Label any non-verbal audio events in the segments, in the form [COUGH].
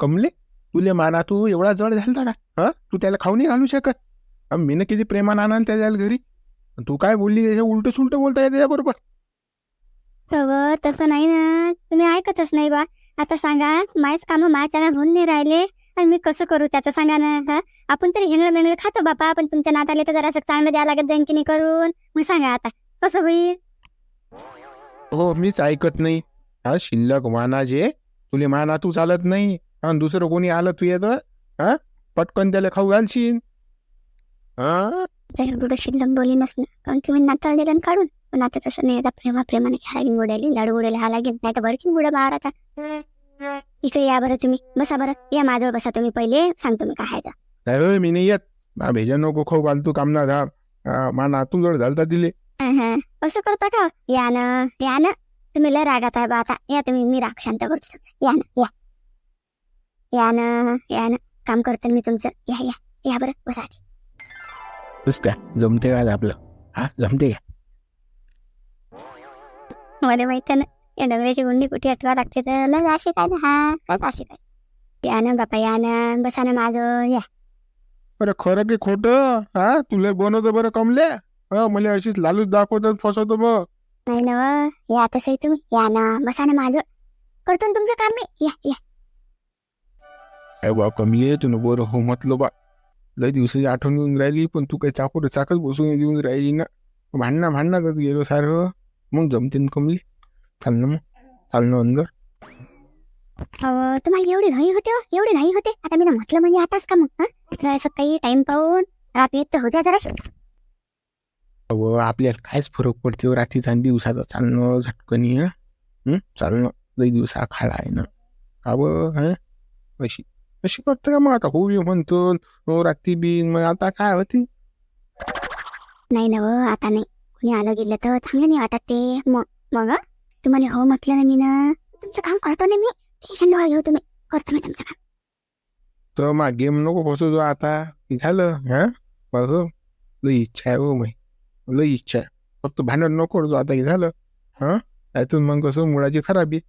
कमले तुले माना तू एवढा जड झालता का? हा? तू त्याला खाऊ नाही घालू शकत. अं, मीनं किती प्रेमानं आणाल त्याच्या घरी. तू काय बोलली त्याच्या उलट सुलट बोलताय त्याच्याबरोबर तसं नाही ना. तुम्ही ऐकतच नाही बा. आता सांगा मायच कामं माझ्या होऊन नाही राहिले. आणि मी कसं करू त्याचं सांगा ना हा? आपण तरी हेंगळं मेंगळं खातो बापा. पण तुमच्या नाताले तर जरा चांगलं द्यावं लागत जाईन की नाही करून. मग सांगा आता कसं होईल? हो मीच ऐकत नाही. हा शिल्लक माना जे तुले माना तू चालत नाही. आणि दुसरं कोणी आलं तू येतं? हा? पटकन त्याला खाऊ घालशील. हा? तर कुठं शिल्लक बोली नसणं कारण की मी नाताळ दिलं काढून? पण आता तसं नाही आता प्रेमा प्रेमाने खायला गुड्याली लाडू गुड्याला हा लागेल. नाही तर भडकीन गुडं बाहेर आता. इकडे या बरं तुम्ही बसा बरं. या माझ्यावर बसा तुम्ही पहिले सांगतो मी काय आहे ते. होय, मी नाही येत. मा भेजा नको खाऊ घालतो कामना धाम मा नातू जड झालता दिले असं करता का? या ना या ना. तुम्ही लय रागात आहे बा आता. या तुम्ही मी राग शांत करतो. या ना या. या ना या ना. काम करतो मी तुमचं. या या. या बरं बसा आधी. बस काय जमते काय आपलं? हा जमते का? मला माहीत आहे ना या डोंगराची गुंडी कुठे अटवा लागते तर लय अशी काय ना हा अशी काय? या ना बापा या ना. बसा ना माझं या. अरे खरं की खोटं? हा तुला बनवतो बरं कमले? हा मला अशीच लालूच दाखवतात फसवतो मग नाही ना व. या तसंही तुम्ही. या ना बसा ना माझं करतो ना तुमचं काम मी. या या. अरे बा कमी आहे तुला बरं हो म्हटलं बा लय दिवसाची आठवण येऊन राहिली पण तू काही चाकूर चाकच बसून येऊन राहिली ना. भांडणा भांडणातच गेलो सारं. मग जमते ना कमली चाल ना मग. चाल ना अंदर. अहो तुम्हाला एवढी घाई होते हो एवढी घाई होते. आता मी ना म्हटलं म्हणजे आताच का मग हा? असं काही टाइम पाहून रात्री तर होत्या जरा. अहो आपल्याला कायच फरक पडते हो रात्रीचा आणि दिवसाचा. चालणं झटकनी हं? हं? चालणं लई दिवसा खाला आहे ना. का बं हं? अशी. अशी करतं का मग आता? हो म्हणतो हो रात्री बी मग आता काय होती? नाही ना व, आता नाही. कोणी आलं गेलं तर चांगलं नाही वाटत ते. मग मग? हं? तुम्हाला हो म्हटलं ना मी ना तुमचं काम करतो ना मी. टेन्शन नका घेऊ तुम्ही. करतो मी तुमचं काम. तर मग गेम नको बसू जो आता. झालं हा? बघ लई इच्छा आहे हो मै लई इच्छा आहे. फक्त भांडण नको करू आता झालं. हा? त्यातून मग कसं मुळाची खराबी.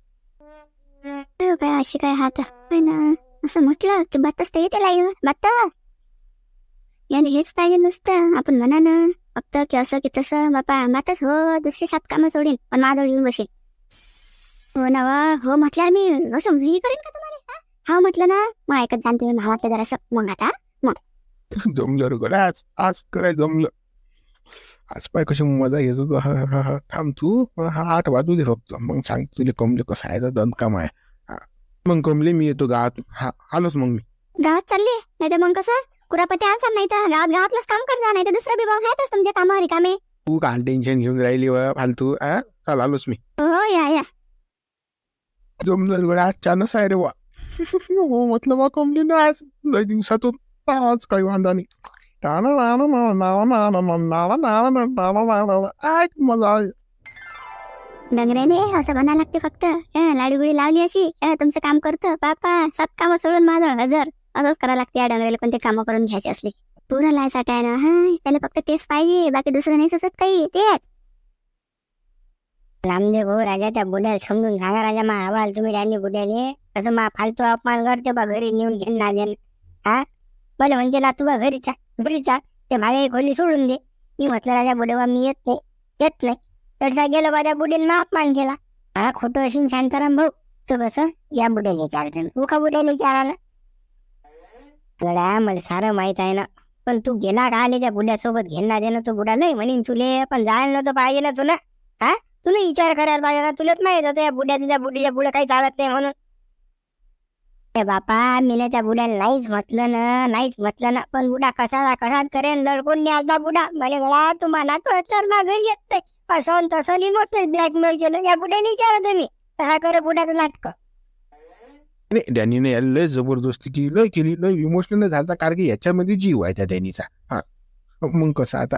काय अशी काय हात होय ना? असं म्हटलं की बातच ते येते लाईन बात याने हेच पाहिजे नुसतं आपण म्हणा ना फक्त की असं की तसं बापा बातच हो दुसरी सात कामं सोडीन पण माझं येऊन बसेल हो ना वा, हो म्हटल्यावर मी असं ही करेन का तुम्हाला हा? म्हटलं ना मग ऐकत जाण तुम्ही भावातलं जरासं मग आता [LAUGHS] जमलं रे आज आज कराय जमलं आज पाय कशी मजा घेतो होतो हा, हा, हा. थांब तू हा आठ वाजू दे फक्त मग सांग तुला कमले कसं आहे दंत काम आहे मग कमले मी येतो गावात हा आलोच मग मी गावात चालले नाही तर मग कसं कुरापती आणसाल नाही तर गावात गावातलंच काम करजा नाही तर दुसरं विभाग आहेतच तुमच्या कामावर रिकामे तू काल टेन्शन घेऊन राहिली व फालतू हा चाल आलोच मी हो या या जमलं गड्या आज चानस आहे रे वा हो म्हटलं बा कमली ना आज लय दिवसातून आज काही वांदा नाही टाणा नाणा नाणा नाणा नाणा नाणा नाणा नाणा नाणा नाणा आय मजा आहे डंगऱ्याने असं म्हणा लागते फक्त. लाडीगुडी लावली अशी. तुमचं काम करतं. बापा सब काम सोडून माझं हजर. असंच करावं लागते या डंगऱ्याला कोणते कामं करून घ्यायचे असले. पूर्ण लायसाठी आहे ना. हा त्याला फक्त तेच पाहिजे. बाकी दुसरं नाही सुचत काही. तेच. रामदेव भाऊ राजा त्या बुड्याला समजून सांगा राजा. मा आवाल तुम्ही राणी बुड्याले. असं मा फालतू अपमान करते बा घरी नेऊन घेऊन ना देन. हा? बोले म्हणजे ना तुझा घरी चा घरी चा ते भाडे खोली सोडून दे. मी म्हटलं राजा बुडेवा मी येत नाही. येत नाही. तडसा गेलो बा त्या बुडीनं अपमान केला. हा खोटं असेल शांताराम भाऊ. तू कसं? या बुड्याला विचारते उका का बुड्याला गड्या मला सारं माहीत आहे ना. पण तू गेला का आले त्या बुड्यासोबत घेणार देणं तो बुडा नाही म्हणीन तुले. पण जायला नव्हतं पाहिजे ना तुला. हा? तुला विचार करायला पाहिजे ना. तुलाच माहीत होतं या बुड्या तिच्या बुडीच्या पुढे काही चालत नाही म्हणून. बापा मी ना त्या बुड्याला नाहीच म्हटलं ना. नाहीच म्हटलं ना. पण बुडा कसा कसाच करेन? लडकून न्यायचा बुडा मला गळा तुम्हाला तो तर ना घरी येत नाही. असं तसं नाही ब्लॅकमेल केलं या बुड्याने विचारा तुम्ही. हा करे बुड्याचं नाटक. नाही डॅनीने याला लय जबरदस्ती केली लय केली लय इमोशनल झाला कारण की याच्यामध्ये जीव आहे त्या डॅनीचा. हा. मग कसं आता?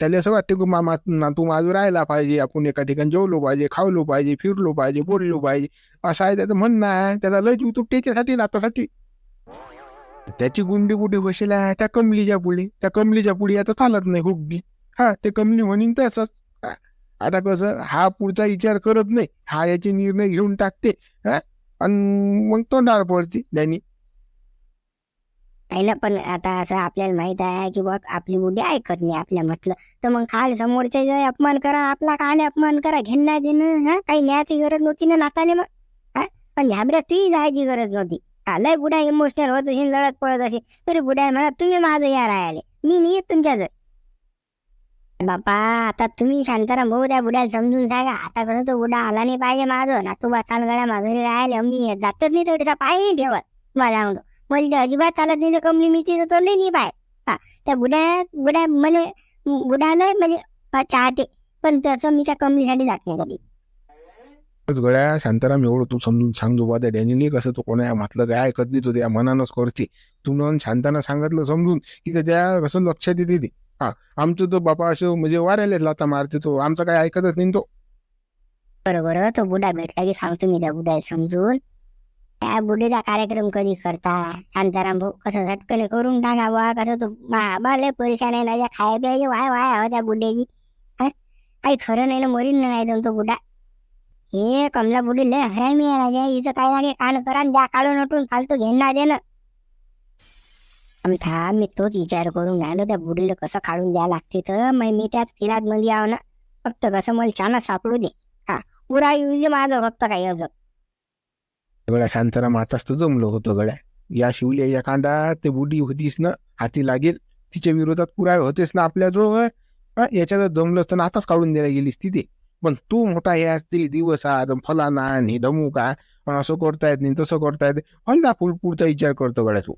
त्याला असं वाटतं की मामा नातू माझं राहायला पाहिजे. आपण एका ठिकाणी जेवलो पाहिजे खावलो पाहिजे फिरलो पाहिजे बोललो पाहिजे. असं आहे त्याचं म्हणणं आहे. त्याचा लय जीव तुप त्याच्यासाठी नातासाठी. त्याची गुंडी कुठे बसेल आहे. त्या कमलीच्या पुढे. त्या कमलीच्या पुढे आता चालत नाही हुकगी हा ते कमली म्हणीन तसंच. आता कसं हा पुढचा विचार करत नाही. हा याचे निर्णय घेऊन टाकते. हा? आणि मग तोंडावर पडते त्यांनी आहे ना पण आता असं आपल्याला माहीत आहे की बघ आपली मुली ऐकत नाही आपल्या म्हटलं. तर मग काल समोरच्या अपमान करा आपला काल अपमान करा घेणं देणं हा? काही न्यायाची गरज नव्हती ना नाताने मग हा? पण घाबऱ्या तुझी जायची गरज नव्हती. हा, लय इमोशनल होत असेल लढत पडत असेल तरी बुड्या म्हणा तुम्ही माझं या राहिले मी नाही येत तुमच्याजवळ. बापा आता तुम्ही शांताराम भाऊ त्या बुड्याला समजून सांगा. आता कसं तो बुडा आला नाही पाहिजे माझं ना तू चाल गड्या माघारी राहिले मी जातच नाही तेवढ्याचा पाय नाही ठेवत. मला सांगतो. मला अजिबात चालत नाही. तर कमली मी तिथं तोंडही नाही पाय. हा त्या बुड्या बुड्या मला बुडानं म्हणजे चाहते. पण तसं मी त्या कमलीसाठी जात नाही कधी. गळ्या शांताराम एवढं तू समजून सांगतो बा. त्या कसं तो कोणा म्हटलं काय ऐकत नाही तो. त्या मनानच करते. तू म्हणून शांताना सांगितलं समजून की त्या कसं लक्षात येते ते. हा आमचं तो बापा असं म्हणजे वाऱ्यालाच लाता मारते तो. आमचं काय ऐकतच नाही तो. बरोबर तो बुडा भेटला की सांगतो मी त्या बुडा समजून. त्या बुढीचा कार्यक्रम कधी करता? शांताराम भाऊ कसं झटकन करून टाकावा? कसं तो बाबा परेशान आहे ना खाय प्यायचे वाय वाय हवं त्या बुड्याची हो काही खरं नाही ना मरीन नाही जाऊन तो बुडा हे कमला बुडी लय हरामी आहे राजा हिचं काय नाही कान करा द्या काढून उठून फालतू घेणार देणं आम्ही थांब मी तोच विचार करून राहिलो त्या बुडीला कसं काढून द्या लागते तर? मग मी त्याच फिरात मध्ये आहो ना. फक्त कसं मला छानच सापडू दे. हा पुरा येऊ दे माझं फक्त काही अजून. गड्या शांताराम आताच तर जमलो होतो गड्या. या शिवल्याच्या कांडात ते बुडी होतीस ना हाती लागेल. तिच्या विरोधात पुरावे होतेस ना आपल्या जो याच्यात जमलं असतं ना आताच काढून द्यायला गेलीस तिथे पण तू मोठा हे असतील दिवस आज फलाना आणि दमू का असं करतायत नाही तसं करता येत फलदा पुढ पुढचा विचार करतो गड्या तू.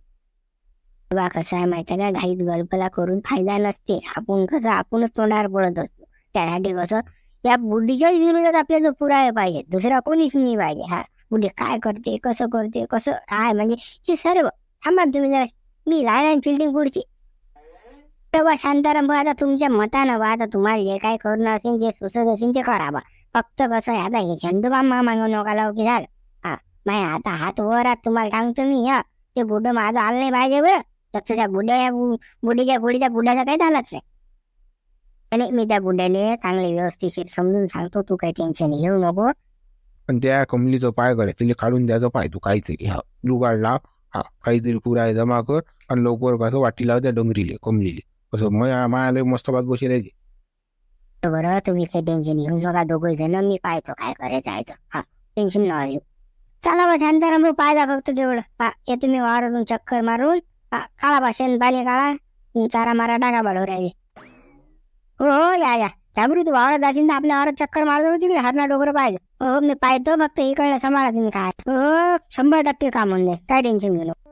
बा कसं आहे माहिती का? घाईत गडबला करून फायदा नसते. आपण कसं आपणच तोंडावर पडत असतो. त्यासाठी कसं या बुद्धीच्या विरोधात आपल्याला पुरावे पाहिजे दुसरा कोणीच नाही पाहिजे. हा बुद्धी काय करते कसं करते कसं काय? म्हणजे हे सर्व थांबा तुम्ही जरा. मी लहान फिल्डिंग पुढची तेव्हा शांताराम भाऊ आता तुमच्या मतानं बा आता तुम्हाला जे काय करणं असेल जे सुचत असेल ते करा बा. फक्त कसं आहे आता हे झेंडूबा मागू नका लावू की झालं. हा नाही आता हात वर आत तुम्हाला सांगतो मी हा. ते बुड माझं आलं नाही पाहिजे बरं. तसं त्या बुड्या बुडीच्या बुडीच्या बुड्याचा काही झालाच नाही. आणि मी त्या बुड्याले चांगले व्यवस्थिशीर समजून सांगतो तू काही टेन्शन घेऊ नको. पण त्या कमलीचं पाय गड्या तिला काढून द्यायचं पाय तू काहीतरी हा जुगाड लाव हा काहीतरी पुराय जमा कर आणि लवकर कसं वाटी लाव त्या डोंगरीले कमलीले. कसं मया मायाला मस्त बात बसेल बरं तुम्ही काही टेन्शन घेऊ नका दोघं जण मी पाहतो काय करायचं आहे. हा टेन्शन नका घेऊ. चला बा शांताराम भाऊ पाहिजा फक्त तेवढं. ये तुम्ही वावरातून चक्कर मारून. काळा भाषेन पाणी काळा. चारा मारा टाका बाळू राहिले? हो हो या या. जागृत तू वावरात जाशील तर आपल्या वावरात चक्कर मारतो तिकडे हरणा डोकर पाहिजे हो, हो मी पाहतो फक्त इकडे सांभाळा तुम्ही काय. हो, हो शंभर टक्के काम होऊन जाईल काय टेन्शन घेऊ नको.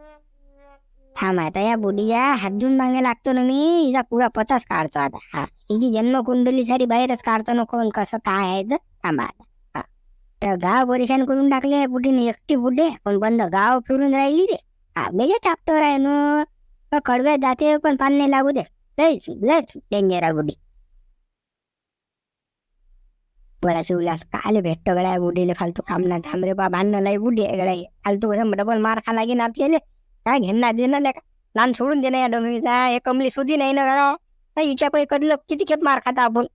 थांब आता या बुडीया हात धुवून मागे लागतो ना मी. हिचा पुरा पताच काढतो आता. हा हिची जन्मकुंडली सारी बाहेरच काढतो नको कसं काय आहे तर. थांबा आता. हा. गाव परेशान करून टाकले बुडीने एकटी बुडे पण बंद गाव फिरून राहिली ते हा मेजर आहे ना कडव्यात जाते पण पान नाही लागू दे लयच लयच डेंजर आहे बुडी बडा शिवला काले भेटतो गड्या बुडीले फालतू काम ना थांब रे बा भांडणं लय बुडी आहे गड्या फालतू कसं डबल मार खा ना आपल्याला काय घेणार देणं नाही का लहान सोडून देणं या डोंगरीचा हे कमली सुधी नाही ना गडा हिच्या पै कधलं किती खेप मार खाता आपण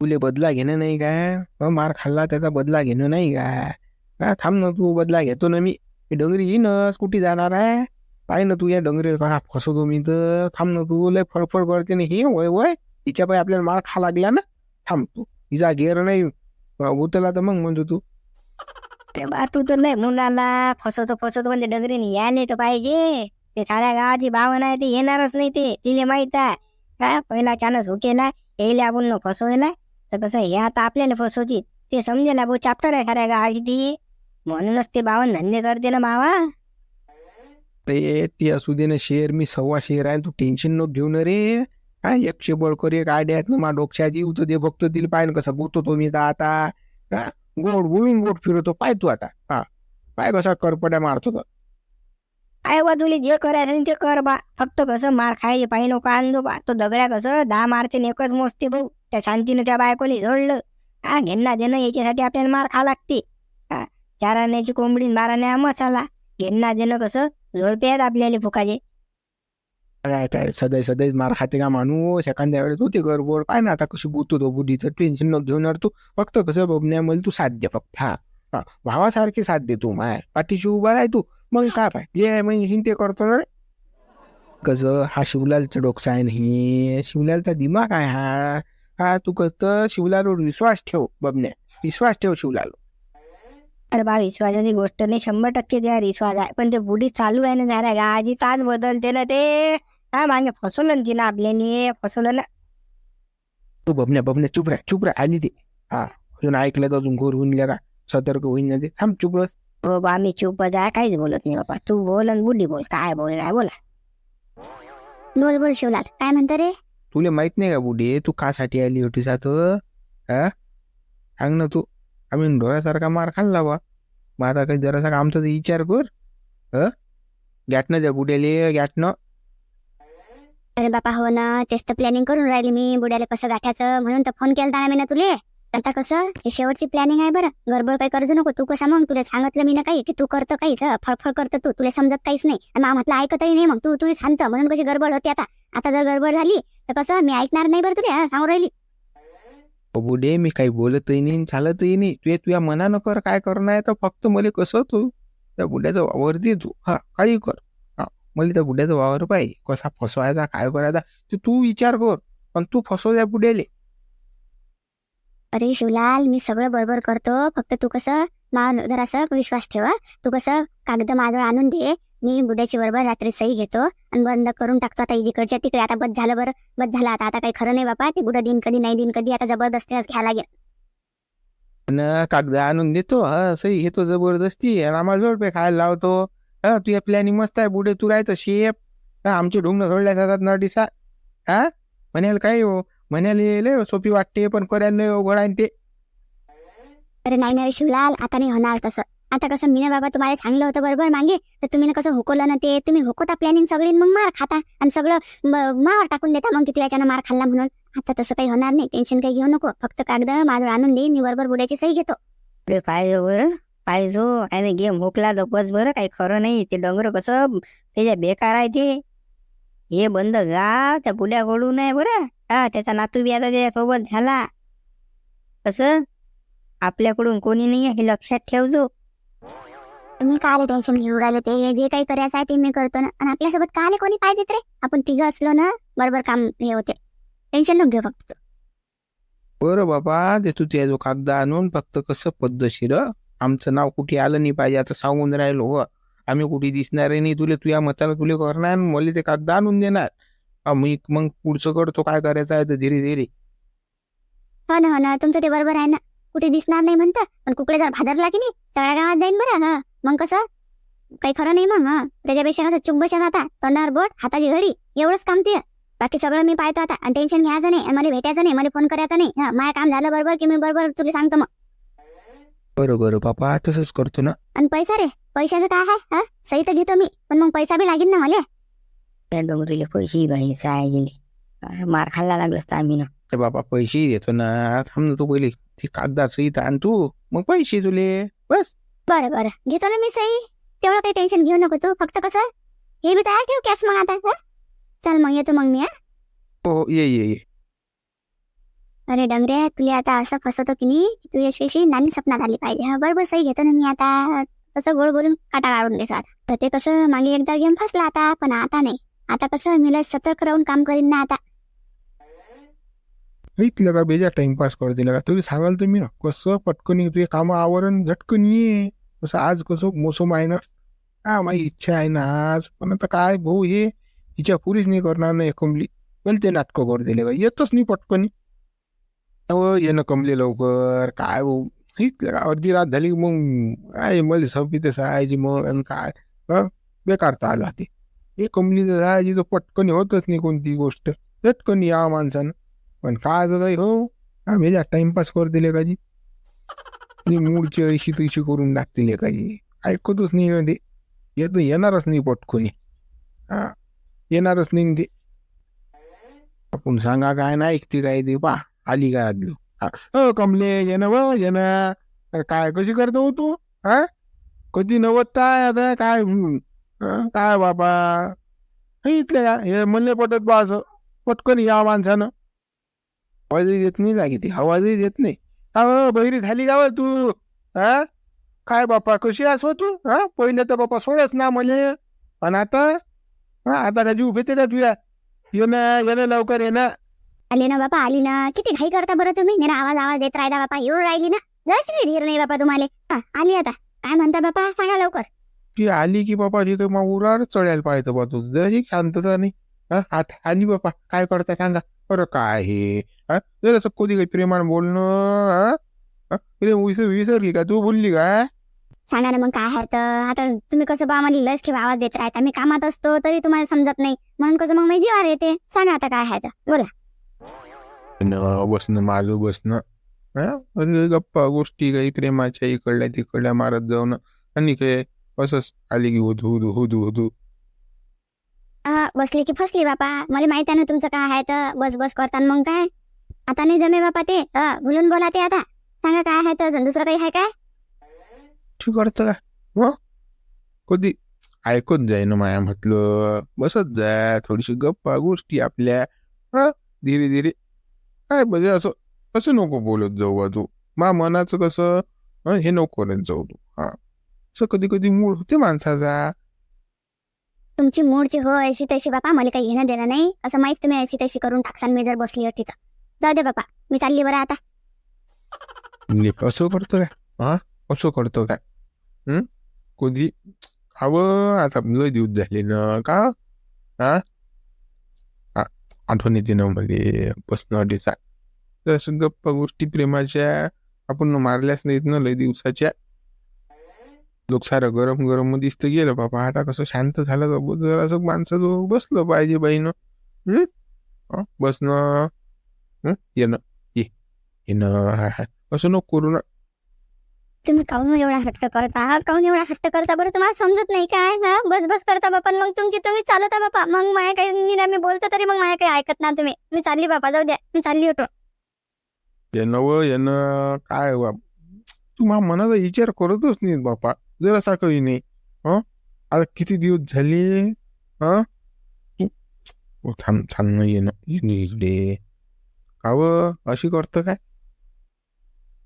तुले बदला घेणं नाही काय मार खाल्ला त्याचा बदला घेणं नाही काय थांब ना तू बदला घेतो ना मी हे डोंगरी येईनच कुठे जाणार आहे पाय ना तू या डोंगरी कसा फसवतो मी तर थांब ना तू लय फडफड करते ना हे वय वय हिच्या पाय आपल्याला मार खा लागला ना थांब तू हिचा गेर नाही उतरला तर मग म्हणतो तू ते बा तू तर लय मुलाला फसवतो फसवतो म्हणजे डगरीने यायला तर पाहिजे ते साऱ्या गावाची भावना आहे ते येणारच नाही ते तिले माहीत आहे का पहिला चानस उठेला यायला आपण फसवायला तर कसं हे आता आपल्याला फसवतील ते समजेल भाऊ चाप्टर आहे साऱ्या गावाची ती म्हणूनच ते बावन धंदे करते ना बावा ते ती असू दे ना शेअर मी सव्वा शेअर आहे तू टेन्शन नको घेऊ ना रे हा एकशे बळकर एक आयडिया आहेत ना मा डोक्याची उच दे फक्त तिला पाय ना कसं बोलतो तो मी तर आता हा गोड गोविंद गोड फिरवतो पाय तू आता हा पाय कसा करपड्या मारतो तर काय बा तुला जे करायचं ते कर बा फक्त कसं मार खायचे पाहिजे नको आणतो बा तो दगड्या कसं दहा मारते आणि एकच मोजते भाऊ त्या शांतीनं त्या बायकोनी जोडलं हा घेणं देणं याच्यासाठी आपल्याला मार खा लागते चार आण्याची कोंबडी बारा आण्या मसाला. घेणं देणं कसं? झोडपे आहेत आपल्याला फुकाचे. काय काय सदैव सदैव मार खाते का माणूस एखाद्या वेळेस होते गडबड काय ना आता कशी गुतो तो बुद्धीचं. टेन्शन न घेऊन तू. फक्त कसं बघण्यामध्ये तू साथ दे फक्त हा. हा भावासारखी साथ दे तू माय. पाठीशी उभा राह तू. मग काय पाय? जे आहे मग ते करतो ना रे. कसं? हा शिवलालचं डोकसा आहे नाही. शिवलालचा दिमाग आहे हा. हा तू कसं? शिवलालवर विश्वास ठेव बबन्या. विश्वास ठेव शिवलाल अरे बा विश्वासाची गोष्ट नाही शंभर टक्के त्यावर विश्वास. आहे पण ते बुडी चालू आहे ना जरा गाजी तास बदलते ना ते. हा मागे फसवलं ना तिनं आपल्याने फसवलं ना. तू बबन्या बबन्या चुप राह चुप राह आली ते. हा अजून ऐकलं तर अजून घोर होऊन का सतर्क होईन ना ते. थांब चुप बस. हो बा मी चुपच आहे काहीच बोलत नाही बाबा. तू बोल आणि बुडी बोल काय बोल काय बोला. बोल बोल शिवलाल. काय म्हणतो रे? तुला माहीत नाही का बुढे तू कासाठी आली होती सात हा? सांग ना तू. आम्ही ढोऱ्यासारखा मार खाल्ला बा मग आता काही जरासा आमचा विचार कर ह? गॅटनं द्या बुड्याले गॅटनं अरे बापा हो ना. तेच तर प्लॅनिंग करून राहिली मी. बुड्याला कसं गाठायचं? म्हणून तर फोन केला ना मी ना तुले. आता कसं? हे शेवटची प्लॅनिंग आहे बरं. गडबड काही करू नको. तू कसा मग? तुला सांगितलं मी ना काही की तू करतो काहीच फळफळ करतं तू. तुला समजत काहीच नाही. आणि मा म्हटलं ऐकतही नाही मग. तू तू सांगतं म्हणून कशी गडबड होती आता. आता जर गडबड झाली तर कसं? मी ऐकणार नाही बरं तुला सांगू सांगून राहिली. बुडे मी काही बोलतही नाही चालतही नाही. तू तुझ्या मनानं कर काय करणार तर फक्त मला कसं तू त्या बुड्याचा वावर दे तू. हा काही कर. हा मला त्या बुड्याचा वावर पाहिजे. कसा फसवायचा काय करायचा ते तू विचार कर. पण तू फसव त्या बुड्याले. अरे शिवलाल मी सगळं बरोबर करतो. फक्त तू कसं मा जरासं विश्वास ठेवा तू कसं कागद माझं आणून दे. मी बुड्याची बरोबर रात्री सही घेतो आणि बंद करून टाकतो आता जिकडच्या तिकडे आता बस झालं बरं. बस झालं आता आता काही खरं नाही बापा. ते बुडं दिन कधी नाही दिन कधी आता जबरदस्तीच घ्यायला लागेल. आणि कागद आणून देतो हा सही घेतो जबरदस्ती. आणि आम्हाला जोड पे खायला लावतो. हा तुझ्या प्लॅनिंग मस्त आहे बुडे तू राहायचं शेप. हा आमचे ढोंगणं सोडल्या जातात नडिसा हा म्हणाल काय हो? म्हणाले लय सोपी वाटते पण करायला लय आहे ते. अरे नाही ना रे शिवलाल आता नाही होणार तसं. आता कसं मी ना बाबा तुम्हाला सांगलं होतं बरोबर मागे तर तुम्ही ना कसं हुकवलं ना ते तुम्ही हुकवता प्लॅनिंग सगळी मग मार खाता आणि सगळं मार टाकून देता मग किती याच्यानं मार खाल्ला म्हणून. आता तसं काही होणार नाही टेन्शन काही घेऊ नको फक्त कागद माझं आणून दे मी बरोबर बुड्याची सही घेतो. पाहिजे बरं पाहिजे आणि गेम हुकला तर बरं काही खरं नाही ते डोंगर कसं त्याच्या बेकार आहे ते. हे बंद गा त्या बुड्याकडून आहे बरं. हा त्याचा नातू बी आता त्याच्यासोबत झाला. कसं? आपल्याकडून कोणी नाही हे लक्षात ठेवजो. तुम्ही काले टेन्शन घेऊन राहिले ते? जे काही करायचं आहे ते मी करतो ना आणि आपल्यासोबत काले कोणी पाहिजेत रे? आपण तिघं असलो ना बरोबर काम हे होते. टेन्शन नको घेऊ फक्त. बरं बाबा ते तू जो कागद आणून फक्त कसं पद्धतशीर? आमचं नाव कुठे आलं नाही पाहिजे आता सांगून राहिलो हो? आम्ही कुठे दिसणार नाही तुले तुझ्या मतानं तुले करणार मला ते कागद आणून देणार. मी मग पुढचं करतो काय करायचं आहे तर धीरे धीरे. हो ना हो ना तुमचं ते बरोबर आहे ना. कुठे दिसणार नाही म्हणतं पण कुकडे जर भादरला की नाही सगळ्या गावात जाईन बरं हा? मग कसं? काही खरं नाही मग हा. त्याच्यापेक्षा कसं चुंब बसेन आता. तोंडावर बोट हाताची घडी एवढंच काम तुझं. बाकी सगळं मी पाहतो आता. आणि टेन्शन घ्यायचं नाही आणि मला भेटायचं नाही मला फोन करायचा नाही. हा माझं काम झालं बरोबर की मी बरोबर तुला सांगतो मग. बरं बरं बापा तसंच करतो ना. आणि पैसा रे पैशाचं काय आहे? हा सही तर घेतो मी पण मग पैसा बी लागेल ना मला. त्या डोंगरीले पैसे बाई साय गेली. मार खाल्ला लागलं असतं आम्ही ना. ते बाबा पैसे देतो ना. थांब ना तू पहिले. ती कागदात सही आण तू. मग पैसे तुले. बस. बरं बरं. घेतो ना मी सही. तेवढं काही टेन्शन घेऊ नको तू. फक्त कसं? हे बी तयार ठेव कॅश मग आता हं? चल मग येतो मग मी हा? हो ये ये ये. अरे डंगरे तुला आता असं फसवतो की नाही? की तू यशस्वी नानी सपनात आली पाहिजे. हा बरोबर सही घेतो ना मी आता. कसं गोड बोलून काटा काढून देतो आता. तर ते कसं मागे एकदा गेम फसला आता पण आता नाही. आता कसं मी लय सतर्क राहून काम करीन ना आता. इथलं का बेजा टाइमपास करते का? तरी सांगाल तुम्ही ना कसं पटकन तुझे कामं आवरण झटकन ये. कसं आज कसं मोसम आहे ना हा माझी इच्छा आहे ना आज. पण आता काय भाऊ हे हिच्या पुरीच नाही करणार नाही कमली. पण ते नाटकं करू दिले का येतच नाही पटकनी. अहो येणं कमले लवकर. काय भाऊ हीच अर्धी रात झाली मग काय मला सव्वी ते सहायची मग आणि काय? बेकार तर आला ते. हे कमली तर जायची तर पटकन होतच नाही कोणती गोष्ट. पटकन या माणसानं. पण काय असं काही हो हा मेजा टाइमपास कर दिले का ती आणि मूडची अशी तशी करून टाकतील का ऐकतच नाही ना ते. येत येणारच नाही पटकोनी. हा. येणारच नाही ते. आपण सांगा काय ना ऐकते काय ते पा आली काय आदलो? हा, अ कमले ये ना व ये ना. अरे काय कशी करतो हो तू? हा? कधी नवत आता? काय काय बाबा? हे इथले का हे म्हणले पटत बा असं. पटकन या माणसानं. आवाजही देत नाही लागे ती आवाजही देत नाही. अहो बहिरी झाली का व तू हा? काय बापा कशी आहेस हो तू? हा? पहिले तर बापा सोडच ना मले. पण आता? हा आता का जीव भेटे का तुझ्या? ये ना ये ना लवकर ये ना. आली ना बापा आली ना. किती घाई करता बरं तुम्ही. मेरा आवाज आवाज देत राहिला बापा. येऊन राहिली ना. जशी धीर नाही बापा तुम्हाला. हा, आली आता. काय म्हणता बापा? सांगा लवकर. ती आली की बापा जी काही मग उरावर चढायला पाहिजे बा तू जरा शांतता नाही. हा आता आली बापा. काय करता सांगा. अरे काय हे? जरासं कधी प्रेमान बोलणं विसरली का तू बोलली का सांगा ना मग काय आहे तर? आता तुम्ही कसं बा मला लस किंवा आवाज देत राहता? मी कामात असतो तरी तुम्हाला समजत नाही. म्हणून कसं मग मी जीवार येते? सांगा आता काय आहे तर. बोला. न बसणं माझं बसणं हा? गप्पा गोष्टी काही प्रेमाच्या इकडल्या तिकडल्या मारत जाऊन आणि काय असंच आली की हुदू हुदू हुदू हुदू. हा, बसली की फसली बापा. मला माहीत आहे ना तुमचं काय आहे तर. बस बस करताना मग काय? आता नाही जमे बापा ते. बोलून बोला ते आता. सांगा काय आहे तर अजून? दुसरं काही आहे काय? ठीक करतं का हो? कधी? ऐकत जाय ना माया म्हटलं. बसत जाय थोडीशी गप्पा गोष्टी आपल्या. हा? धीरे धीरे. काय म्हणजे असं असं नको बोलत जाऊ बा तू. मा मनाचं कसं? हं, हे नको करत जाऊ तू. हा. असं कधी कधी मूड होते माणसाचा. तुमची मूडची हो ऐशी तशी बापा. मला काही घेणं देणं नाही. असं माहीत तुम्ही ऐशी तशी करून टाकसान मी जर बसली होती तर. जाऊ दे बापा मी चालली बरं आता. म्हणजे असं करतो काय हा? असं करतो काय? हं? कधी खावं आता लय दिवस झाले ना का? हा? आ- आठवण येते ना मध्ये पर्सनॅलिटीचा तसं गप्पा गोष्टी प्रेमाच्या आपण मारल्याच नाहीत ना लय दिवसाच्या. लोक सारं गरम गरम दिसतं गेलं बाबा आता कसं शांत झालं तर जरासं माणसं बसलं पाहिजे बाईनं. हं? हं? बसणं येणं ये येणं. असं नको करू ना तुम्ही काऊन एवढा हट्ट करता काऊन एवढा हट्ट करता बरं तुम्हाला समजत नाही काय हा बस बस करता बापा मग तुमची तुम्ही चालवता बापा मग माया काही निरा मी बोलतो तरी मग माया काही ऐकत ना तुम्ही मी चालली बापा जाऊ द्या मी चालली होतो येणं व येणं काय बा तू मा मनाचा विचार करतच नाही बापा जरासा काही नाही हं आता किती दिवस झाले हं तू थांब थांब ना येणं येणं इकडे काव? अशी करतं काय?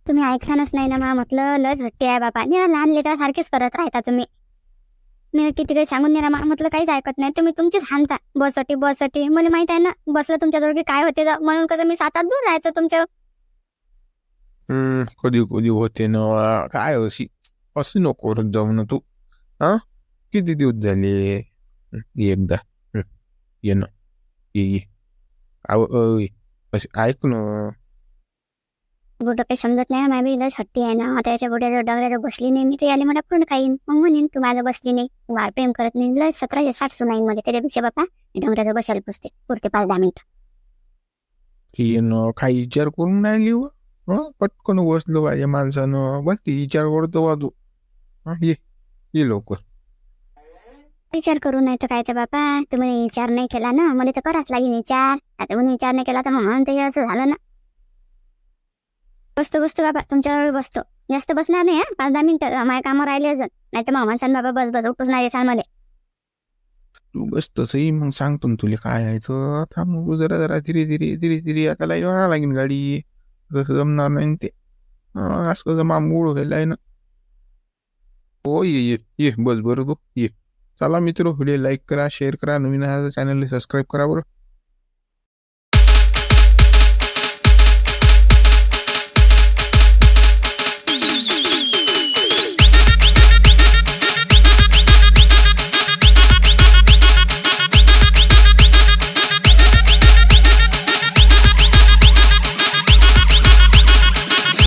तुम्ही ऐकसानच नाही ना मा म्हटलं लस हट्टी आहे बापा. निरा लहान लेकरासारखेच करत राहता तुम्ही. मी किती काही सांगून निरा मा म्हटलं काहीच ऐकत नाही. तुम्ही तुमचीच हाणता. बससाठी बससाठी मला माहीत आहे ना बसलं तुमच्याजवळ काय होते म्हणून कसं मी सात आठ दूर राहायचं तुमच्या कधी कधी होते ना काय अशी अशी नको जाऊ ना तू. हा? किती दिवस झाले? ये एकदा ये ये. अय, अशी ऐक ना कुठं काही समजत नाही माझी लस हट्टी आहे ना. आता याच्या बुड्याजवळ डगऱ्याजवळ बसली नाही मी ते आले मला पूर्ण काही? मग म्हणेन तू माझं बसली नाही वार प्रेम करत नाही. लस सतराशे साठ सुनाईन मध्ये त्याच्यापेक्षा बापा डोंगराजवळ बसायला पुसते पुरते पाच दहा मिनिटं. येणं काही विचार करून राहिली व? हं? पटकन बसलो पाहिजे माणसानं. बस ती विचार करतो हं, ये ये लवकर. विचार करू नाही तर काय तर बापा. तुम्ही विचार नाही केला ना मला तर कराच लागेल विचार. आता म्हणून विचार नाही केला तर मग म्हणून ते असं झालं ना. बसतो बसतो बाबा तुमच्याजवळ बसतो. जास्त बसणार नाही हा? पाच दहा मिनिटं माझ्या कामं राहिले अजून. नाही तर मग माणसानं बाबा बस बस उठूच नाही सांग मला तू बस तसंही मग सांगतो ना तुला काय यायचं थांब जरा जरा धीरे धीरे धीरे धीरे आता लाईन वाढा लागेल गाडी. तसं जमणार नाही ते. असं जमा मूळ व्हायला ना. हो ये ये ये बस बरं तू ये. चला मित्र व्हिडिओ लाईक करा शेअर करा. नवीन चॅनलला सबस्क्राईब करा बरं.